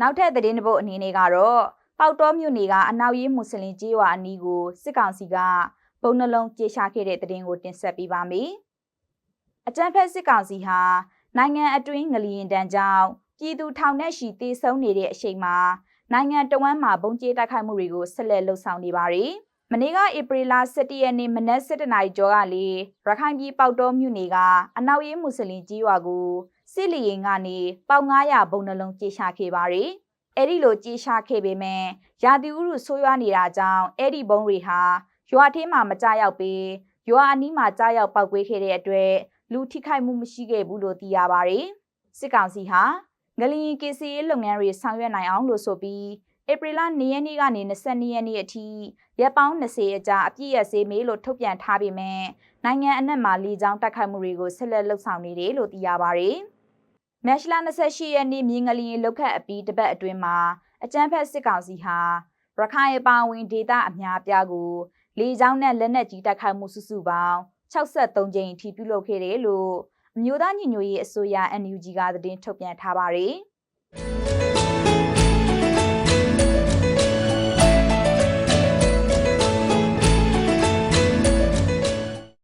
နောက်ထပ်သတင်းတစ်ပုဒ်အနေနဲ့ကတော့ပေါက်တော်မြို့နယ်ကအနောက်ရေးမွတ်စလင်ကြေးရွာအနီးကိုစစ်ကောင်စီကဘုံနှလုံးကြေရှာခဲ့တဲ့သတင်းကိုတင်ဆက်ပေးပါမယ်။အကြမ်းဖက်စစ်ကောင်စီဟာနိုင်ငံအတွင်းငလျင်တန်းကြောင့်ပြည်သူထောင်နဲ့ရှိတေဆုံးနေတဲ့အချိန်မှာနိုင်ငံတော်ဝန်မှဘုံကျေးတိုက်ခိုက်မှုတွေကိုဆက်လက်လှုပ်ဆောင်နေပါတယ်။ မနေ့ကဧပြီလ17ရက်နေ့မနက်7:00နာရီကျော်ကလေရခိုင်ပြည်ပေါက်တော်မြို့နယ်ကအနောက်ရေးမွတ်စလင်ကြေးရွာကိုစစ်လီရင်ကနေပေါင်900ဘုံနှလုံးကြေရှာခဲ့ပါတယ်။အဲ့ဒီလိုကြေရှာခဲ့ပေမဲ့ရာသီဥတုဆိုးရွားနေတာကြောင့်အဲ့ဒီဘုံတွေဟာရွာထဲမှာမကြရောက်ပြီးရွာအနီးမှာကြားရောက်ပောက်ကွေးခဲ့တဲ့အတွက်လူထိခိုက်မှုမရှိခဲ့ဘူးလို့သိရပါတယ်။စစ်ကောင်စီဟာငလျင်ကေစီရေးလုပ်ငန်းတွေဆောင်ရွက်နိုင်အောင်လို့ဆိုပြီး ဧပြီလ2ရက်နေ့ကနေ22ရက်နေ့အထိရက်ပေါင်း20အကြာအပြည့်ရစေးမေးလို့ထုတ်ပြန်ထားပေမဲ့နိုင်ငံအနှံ့မှာလေကြောင်းတိုက်ခိုက်မှုတွေကိုဆက်လက်လှုပ်ဆောင်နေတယ်လို့သိရပါတယ်။မက်ရှလာ28ရက်နေ့မြင်းငလျင်လောက်ခတ်အပြီးတပတ်အတွင်းမှာအကြမ်းဖက်စစ်ကောင်စီဟာရခိုင်အပါအဝင်ဒေသအများအပြားကိုလေကြောင်းနဲ့လက်နက်ကြီးတိုက်ခိုက်မှုစုစုပေါင်း63ကြိမ်အထိပြုလုပ်ခဲ့တယ်လို့အမျိုးသားညီညွတ်ရေးအစိုးရ NUG ကသတင်းထုတ်ပြန်ထားပါတယ်။